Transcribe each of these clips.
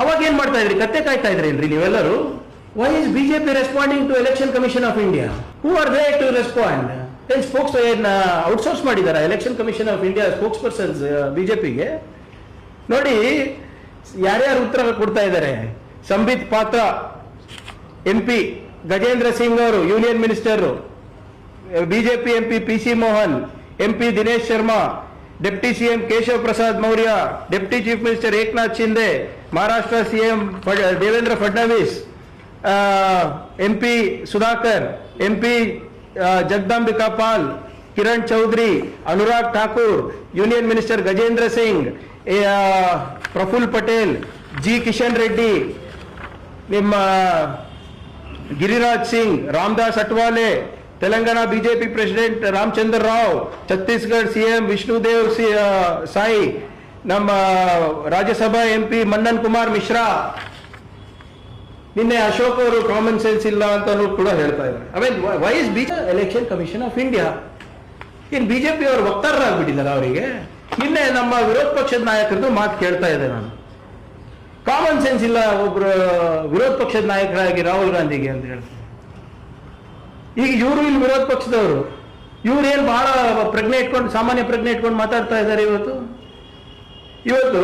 ಅವಾಗ ಏನ್ ಮಾಡ್ತಾ ಇದ್ರಿ? ಕತ್ತೆ ಕಾಯ್ತಾ ಇದ್ರೇನ್ರಿ ನೀವೆಲ್ಲರೂ? Why is BJP responding to Election Commission of India who are they to respond ಏನ್ ಸ್ಪೋಕ್ಸ್ ಏನ್ ಔಟ್ಸೋರ್ಸ್ ಮಾಡಿದಾರ Election Commission of India spokes persons ಬಿಜೆಪಿಗೆ ನೋಡಿ, ಯಾರ್ಯಾರು ಉತ್ತರ ಕೊಡ್ತಾ ಇದ್ದಾರೆ? ಸಂಬಿತ್ ಪಾತ್ರ ಎಂ ಪಿ ಗಜೇಂದ್ರ ಸಿಂಗ್ ಅವರು union minister BJP MP P C Mohan MP Dinesh Sharma deputy CM Keshav Prasad Maurya deputy chief minister Eknath Shinde Maharashtra CM Devendra Fadnavis MP Sudhakar MP Jagdambika Pal Kiran Choudhary Anurag Thakur union minister Gajendra Singh Praful Patel G Kishan Reddy ನಿಮ್ಮ Giriraj Singh Ramdas Athawale Telangana BJP president Ramachandra Rao, Chhattisgarh CM Vishnudev C- Sai, ನಮ್ಮ Rajya Sabha MP Mannan Kumar Mishra. ನಿನ್ನೆ ಅಶೋಕ್ ಅವರು common sense ಇಲ್ಲ ಅಂತ ಕೂಡ ಹೇಳ್ತಾ ಇದ್ದಾರೆ. ಆಮೇಲೆ ವೈ ಇಸ್ ಬಿಜೆ ಎಲೆಕ್ಷನ್ ಕಮಿಷನ್ ಆಫ್ ಇಂಡಿಯಾ ಏನ್ ಬಿಜೆಪಿ ಅವರು ವಕ್ತಾರರಾಗ್ಬಿಟ್ಟಿದ್ದಾರೆ ಅವರಿಗೆ? ನಿನ್ನೆ ನಮ್ಮ ವಿರೋಧ ಪಕ್ಷದ ನಾಯಕರದ್ದು ಮಾತು ಕೇಳ್ತಾ ಇದ್ದೆ ನಾನು. ಕಾಮನ್ ಸೆನ್ಸ್ ಇಲ್ಲ ಒಬ್ರು ವಿರೋಧ ಪಕ್ಷದ ನಾಯಕರಾಗಿ ರಾಹುಲ್ ಗಾಂಧಿಗೆ ಅಂತ ಹೇಳ್ತಾರೆ. ಈಗ ಇವರು ಇಲ್ಲಿ ವಿರೋಧ ಪಕ್ಷದವರು. ಇವ್ರು ಏನ್ ಬಹಳ ಪ್ರಜ್ಞೆ ಇಟ್ಕೊಂಡು, ಸಾಮಾನ್ಯ ಪ್ರಜ್ಞೆ ಇಟ್ಕೊಂಡು ಮಾತಾಡ್ತಾ ಇದ್ದಾರೆ ಇವತ್ತು? ಇವತ್ತು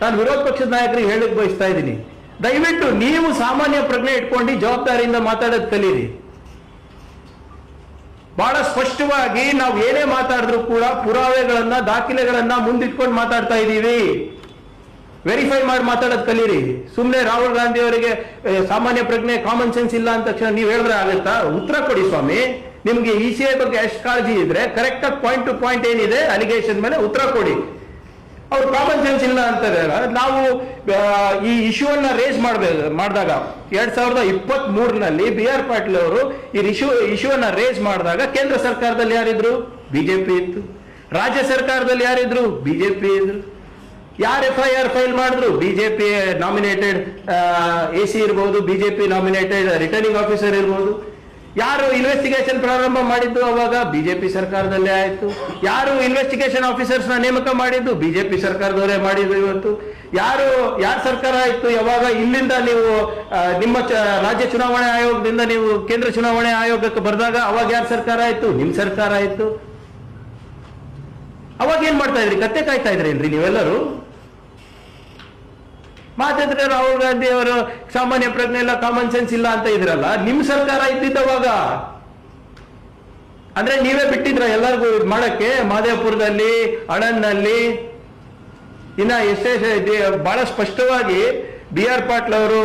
ನಾನು ವಿರೋಧ ಪಕ್ಷದ ನಾಯಕರಿಗೆ ಹೇಳಕ್ ಬಯಸ್ತಾ ಇದ್ದೀನಿ. ದಯವಿಟ್ಟು ನೀವು ಸಾಮಾನ್ಯ ಪ್ರಜ್ಞೆ ಇಟ್ಕೊಂಡು ಜವಾಬ್ದಾರಿಯಿಂದ ಮಾತಾಡೋದು ಕಲೀರಿ. ಬಹಳ ಸ್ಪಷ್ಟವಾಗಿ ನಾವು ಏನೇ ಮಾತಾಡಿದ್ರು ಕೂಡ ಪುರಾವೆಗಳನ್ನ, ದಾಖಲೆಗಳನ್ನ ಮುಂದಿಟ್ಕೊಂಡು ಮಾತಾಡ್ತಾ ಇದ್ದೀವಿ. ವೆರಿಫೈ ಮಾಡಿ ಮಾತಾಡೋದು ಕಲೀರಿ. ಸುಮ್ಮನೆ ರಾಹುಲ್ ಗಾಂಧಿ ಅವರಿಗೆ ಸಾಮಾನ್ಯ ಪ್ರಜ್ಞೆ ಕಾಮನ್ ಸೆನ್ಸ್ ಇಲ್ಲ ಅಂತ ತಕ್ಷಣ ನೀವು ಹೇಳಿದ್ರೆ ಆಗುತ್ತಾ? ಉತ್ತರ ಕೊಡಿ ಸ್ವಾಮಿ. ನಿಮ್ಗೆ ಇ ಸಿ ಐ ಬಗ್ಗೆ ಎಷ್ಟು ಕಾಳಜಿ ಇದ್ರೆ ಕರೆಕ್ಟ್ ಆಗಿ ಪಾಯಿಂಟ್ ಟು ಪಾಯಿಂಟ್ ಏನಿದೆ ಅಲಿಗೇಷನ್ ಮೇಲೆ ಉತ್ತರ ಕೊಡಿ. ಅವ್ರು ಕಾಮನ್ ಸೆನ್ಸ್ ಇಲ್ಲ ಅಂತ ನಾವು ಈ ಇಶ್ಯೂವನ್ನ ರೇಸ್ ಮಾಡಬೇಕು ಮಾಡಿದಾಗ ಎರಡ್ ಸಾವಿರದ ಇಪ್ಪತ್ತ್ ಬಿ ಆರ್ ಪಾಟೀಲ್ ಅವರು ಈ ಇಶ್ಯೂ ಇಶ್ಯೂವನ್ನ ರೇಸ್ ಮಾಡಿದಾಗ ಕೇಂದ್ರ ಸರ್ಕಾರದಲ್ಲಿ ಯಾರಿದ್ರು? ಬಿಜೆಪಿ ಇತ್ತು. ರಾಜ್ಯ ಸರ್ಕಾರದಲ್ಲಿ ಯಾರಿದ್ರು? ಬಿಜೆಪಿ ಇದ್ರು. ಯಾರು ಎಫ್ ಐ ಆರ್ ಫೈಲ್ ಮಾಡಿದ್ರು? ಬಿಜೆಪಿ ನಾಮಿನೇಟೆಡ್ ಎ ಸಿ ಇರ್ಬೋದು ಬಿಜೆಪಿ ನಾಮಿನೇಟೆಡ್ ರಿಟರ್ನಿಂಗ್ ಆಫೀಸರ್ ಇರ್ಬೋದು. ಯಾರು ಇನ್ವೆಸ್ಟಿಗೇಷನ್ ಪ್ರಾರಂಭ ಮಾಡಿದ್ದು ಅವಾಗ? ಬಿಜೆಪಿ ಸರ್ಕಾರದಲ್ಲೇ ಆಯಿತು. ಯಾರು ಇನ್ವೆಸ್ಟಿಗೇಷನ್ ಆಫೀಸರ್ಸ್ನ ನೇಮಕ ಮಾಡಿದ್ದು? ಬಿಜೆಪಿ ಸರ್ಕಾರದವರೇ ಮಾಡಿದ್ರು ಇವತ್ತು. ಯಾರು, ಯಾರ ಸರ್ಕಾರ ಆಯ್ತು? ಯಾವಾಗ? ಇಲ್ಲಿಂದ ನೀವು ನಿಮ್ಮ ರಾಜ್ಯ ಚುನಾವಣೆ ಆಯೋಗದಿಂದ ನೀವು ಕೇಂದ್ರ ಚುನಾವಣೆ ಆಯೋಗಕ್ಕೆ ಬರೆದಾಗ ಅವಾಗ ಯಾರ ಸರ್ಕಾರ ಆಯಿತು? ನಿಮ್ಮ ಸರ್ಕಾರ ಆಯ್ತು. ಅವಾಗ ಏನ್ ಮಾಡ್ತಾ ಇದ್ರಿ? ಕತ್ತೆ ಕಾಯ್ತಾ ಇದ್ರಿ ಏನ್ರಿ ನೀವೆಲ್ಲರೂ? ಮಾತಾಡಿದ್ರೆ ರಾಹುಲ್ ಗಾಂಧಿ ಅವರು ಸಾಮಾನ್ಯ ಪ್ರಜ್ಞೆ ಇಲ್ಲ ಕಾಮನ್ ಸೆನ್ಸ್ ಇಲ್ಲ ಅಂತ ಇದ್ರಲ್ಲ, ನಿಮ್ ಸರ್ಕಾರ ಇದ್ದಿದ್ದವಾಗ? ಅಂದ್ರೆ ನೀವೇ ಬಿಟ್ಟಿದ್ರ ಎಲ್ಲರಿಗೂ ಇದು ಮಾಡಕ್ಕೆ? ಮಾದೇಪುರದಲ್ಲಿ, ಅಣನ್ನಲ್ಲಿ. ಇನ್ನ ಎಷ್ಟೇ ಬಹಳ ಸ್ಪಷ್ಟವಾಗಿ ಬಿ ಆರ್ ಪಾಟೀಲ್ ಅವರು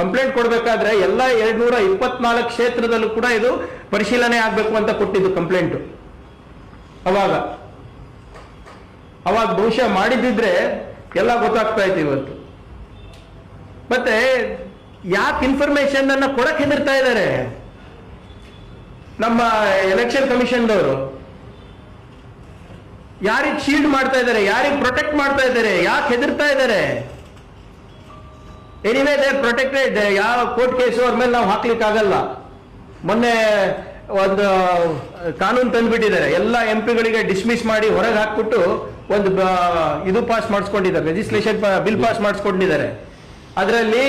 ಕಂಪ್ಲೇಂಟ್ ಕೊಡ್ಬೇಕಾದ್ರೆ ಎಲ್ಲ ಎರಡ್ ನೂರ ಇಪ್ಪತ್ನಾಲ್ಕು ಕ್ಷೇತ್ರದಲ್ಲೂ ಕೂಡ ಇದು ಪರಿಶೀಲನೆ ಆಗ್ಬೇಕು ಅಂತ ಕೊಟ್ಟಿದ್ದು ಕಂಪ್ಲೇಂಟ್ ಅವಾಗ. ಅವಾಗ ಬಹುಶಃ ಮಾಡಿದ್ದಿದ್ರೆ ಎಲ್ಲ ಗೊತ್ತಾಗ್ತಾ ಇತ್ತು ಇವತ್ತು. ಮತ್ತೆ ಯಾಕೆ ಇನ್ಫಾರ್ಮೇಶನ್ ಅನ್ನ ಕೊಡಕ್ ಹೆದರ್ತಾ ಇದ್ದಾರೆ ನಮ್ಮ ಎಲೆಕ್ಷನ್ ಕಮಿಷನ್ದವರು ಯಾರಿಗೆ ಶೀಲ್ಡ್ ಮಾಡ್ತಾ ಇದ್ದಾರೆ ಯಾರಿಗೆ ಪ್ರೊಟೆಕ್ಟ್ ಮಾಡ್ತಾ ಇದ್ದಾರೆ ಯಾಕೆ ಹೆದರ್ತಾ ಇದ್ದಾರೆ ಎನಿವೇ ದೇ ಪ್ರೊಟೆಕ್ಟೆಡ್ ಯಾವ ಕೋರ್ಟ್ ಕೇಸು ಅವ್ರ ಮೇಲೆ ನಾವು ಹಾಕ್ಲಿಕ್ಕೆ ಆಗಲ್ಲ ಮೊನ್ನೆ ಒಂದು ಕಾನೂನು ತಂದ್ಬಿಟ್ಟಿದ್ದಾರೆ. ಎಲ್ಲ ಎಂ ಪಿಗಳಿಗೆ ಡಿಸ್ಮಿಸ್ ಮಾಡಿ ಹೊರಗೆ ಹಾಕ್ಬಿಟ್ಟು ಒಂದು ಇದು ಪಾಸ್ ಮಾಡಿಸ್ಕೊಂಡಿದ್ದಾರೆ. ಲೆಜಿಸ್ಲೇಷನ್ ಬಿಲ್ ಪಾಸ್ ಮಾಡಿಸ್ಕೊಂಡಿದ್ದಾರೆ. ಅದರಲ್ಲಿ